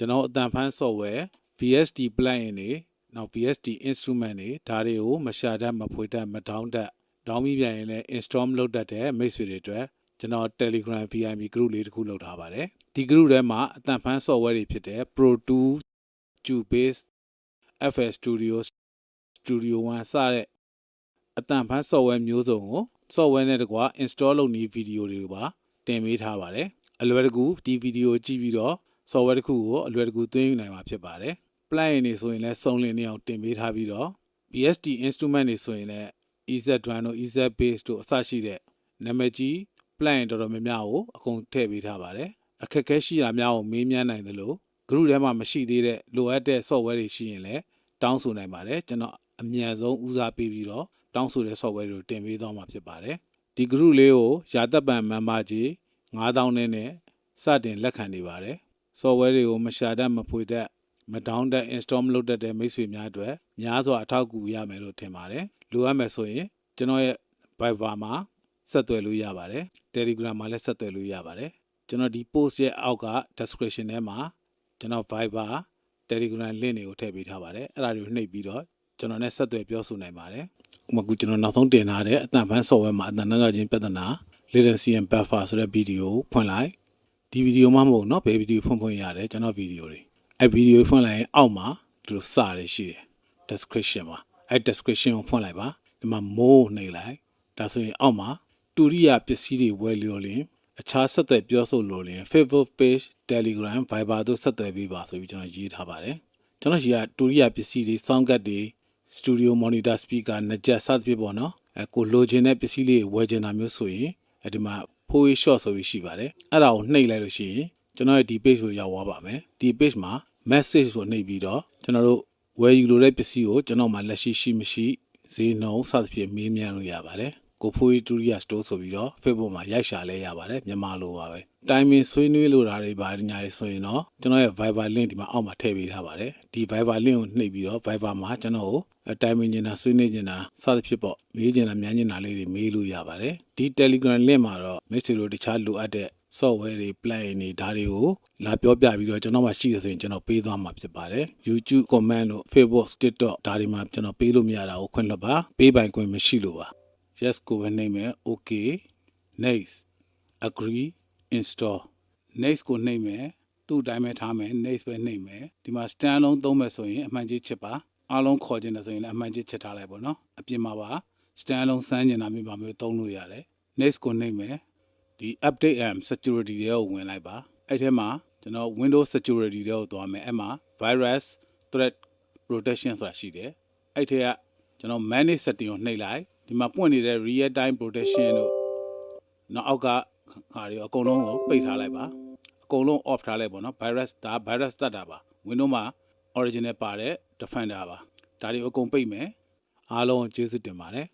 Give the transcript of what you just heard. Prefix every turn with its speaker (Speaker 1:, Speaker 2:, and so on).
Speaker 1: ကျွန်တော်အတန်ဖန်း software VST plugin တွေနောက် VST instrument တွေဒါတွေကိုမရှာတတ်မဖွေတတ်မဒေါင်းတတ်ဒေါင်းပြီးပြန်ရင်လည်း install မလုပ်တတ်တဲ့မိတ်ဆွေတွေအတွက်ကျွန်တော် Telegram VIP group လေးတစ်ခုလုပ်ထားပါတယ်ဒီ group ထဲမှာအတန်ဖန်း software တွေဖြစ်တဲ့ Pro 2 Cubase FL Studio Studio One စတဲ့အတန်ဖန်း software မျိုးစုံကို software နဲ့တကွာ install လုပ်နည်းဗီဒီယိုတွေကိုပါတင်ပေးထားပါတယ်အလွယ်တကူဒီဗီဒီယိုကြည့်ပြီးတော့ software တစ်ခုကိုအလွယ်တကူသွင်းယူနိုင်မှာဖြစ်ပါတယ် plugin တွေဆိုရင်လည်းစုံလင်နေအောင်တင်ပေးထားပြီးတော့ BSD instrument တွေဆိုရင်လည်း EZ Drum တို့ EZ Bass တို့အစရှိတဲ့နာမည်ကြီး plugin တော်တော်များများကိုအကုန်ထည့်ပေးထားပါတယ်အခက်အခဲရှိတာများကိုမေးမြန်းနိုင်သလို group ထဲမှာမရှိသေးတဲ့လိုအပ်တဲ့ software တွေရှိရင်လည်းတောင်းဆိုနိုင်ပါတယ်ကျွန်တော်အမြန်ဆုံးဦးစားပေးပြီးတော့တောင်းဆိုတဲ့ software တွေကိုတင်ပေးသွားမှာဖြစ်ပါတယ်ဒီ group လေးကိုရာသက်ပံ member ကြီး9000နဲ့နဲ့စတင်လက်ခံနေပါတယ် software တွေကိုမရှာတတ်မဖွေတတ်မ down တတ် install မလုပ်တတ်တဲ့မိတ်ဆွေများအတွက်များစွာအထောက်အကူရမယ်လို့ထင်ပါတယ်လိုအပ်မယ်ဆိုရင်ကျွန်တော်ရဲ့ Viber မှာဆက်သွယ်လို့ရပါတယ် Telegram မှာလည်းဆက်သွယ်လို့ရပါတယ်ကျွန်တော်ဒီ post ရဲ့အောက်က description ထဲမှာကျွန်တော် Viber Telegram link တွေကိုထည့်ပေးထားပါတယ်အဲ့ဒါတွေကိုနှိပ်ပြီးတော့ကျွန်တော်နဲ့ဆက်သွယ်ပြောဆိုနိုင်ပါတယ်ဥပမာကူကျွန်တော်နောက်ဆုံးတင်ထားတဲ့အတန်ဖန်း software မှာအတန်နှောက်ခြင်းပြဿနာ latency and buffer ဆိုတဲ့ဗီဒီယိုကိုဖွင့်လိုက် ဒီဗီဒီယိုမှမဟုတ်เนาะဘယ်ဗီဒီယိုဖွင့်ဖွင့်ရတယ်ကျွန်တော်ဗီဒီယိုတွေအဲ့ဗီဒီယိုဖွင့်လိုက်ရင်အောက်မှာဒီလိုစာတွေရှိတယ် description မှာအဲ့ description ကိုဖွင့်လိုက်ပါဒီမှာ more နှိပ်လိုက်ဒါဆိုရင်အောက်မှာတူရိယာပစ္စည်းတွေဝယ်လျော်လင်အခြားဆက်သွယ်ပြောဆိုလိုလင် Facebook page Telegram Viber တို့ဆက်သွယ်ပေးပါဆိုပြီးကျွန်တော်ရေးထားပါတယ်ကျွန်တော်ရှိကတူရိယာပစ္စည်းတွေ sound card တွေ studio monitor speaker နှစ်ချက်စသဖြင့်ပေါ့နော်အဲကိုလိုချင်တဲ့ပစ္စည်းလေးဝယ်ချင်တာမျိုးဆိုရင်အဲဒီမှာ 4 short ဆိုပြီးရှိပါတယ်အဲ့ဒါကိုနှိပ်လိုက်လို့ရှိရင်ကျွန်တော်ရဲ့ဒီ page ကိုရောက်သွားပါမယ်ဒီ page မှာ message ကိုနှိပ်ပြီးတော့ကျွန်တော်တို့ဝယ်ယူလိုတဲ့ပစ္စည်းကိုကျွန်တော်မှလက်ရှိရှိမရှိဈေးနှုန်းစသဖြင့်မေးမြန်းလို့ရပါတယ် ကိုဖိုးတူရီယာစတိုးဆိုပြီးတော့ Facebook မှာရိုက်ရှာလဲရပါတယ်မြန်မာလိုပါပဲတိုင်မင်ဆွေးနွေးလို့တာတွေပါညာတွေဆိုရင်တော့ကျွန်တော်ရဲ့ Viber link ဒီမှာအောက်မှာထည့်ပေးထားပါတယ်ဒီ Viber link ကိုနှိပ်ပြီးတော့ Viber မှာကျွန်တော်ကိုတိုင်မင်နေတာဆွေးနွေးနေတာစသဖြင့်ပေါ့မေးချင်တာမြန်းချင်တာလေးတွေမေးလို့ရပါတယ်ဒီ Telegram link မှာတော့ message တို့တခြားလိုအပ်တဲ့ software တွေ plugin တွေဒါတွေကိုလာပြောပြပြီးတော့ကျွန်တော်မှရှိတယ်ဆိုရင်ကျွန်တော်ပေးသွားမှာဖြစ်ပါတယ် YouTube comment တို့ Facebook TikTok ဒါတွေမှာကျွန်တော်ပေးလို့မရတာကိုခွင့်လွှတ်ပါပေးပိုင်ခွင့်မရှိလို့ပါ yes ကိုပဲနှိပ်မယ် okay next agree install next ကိုနှိပ်မယ်သူ့အတိုင်းပဲထားမယ် next ပဲနှိပ်မယ်ဒီမှာ stand လုံးသုံးမယ်ဆိုရင်အမှန်ကြီးချစ်ပါအားလုံးခေါ်ခြင်းတယ်ဆိုရင်လည်းအမှန်ကြီးချစ်ထားလိုက်ပါတော့အပြင်မှာပါ stand လုံးစမ်းကျင်တာမျိုးပါမျိုးသုံးလို့ရတယ် next ကိုနှိပ်မယ်ဒီ update and security တွေကိုဝင်လိုက်ပါအဲ့ထဲမှာကျွန်တော် Windows security တွေကိုသွားမယ်အဲ့မှာ virus threat protection ဆိုတာရှိတယ်အဲ့ထဲကကျွန်တော် manage setting ကိုနှိပ်လိုက် ဒီမှာပွင့်နေတဲ့ real time protection တို့နောက်အောက်ကဟာတွေအကုန်လုံးကိုပိတ်ထားလိုက်ပါအကုန်လုံး off ထားလိုက်ပါတော့ virus ဒါ virus တတ်တာပါ Windows မှာ original ပါတဲ့ defender ပါဒါတွေအကုန်ပိတ်မယ်အားလုံးကျေးဇူးတင်ပါတယ်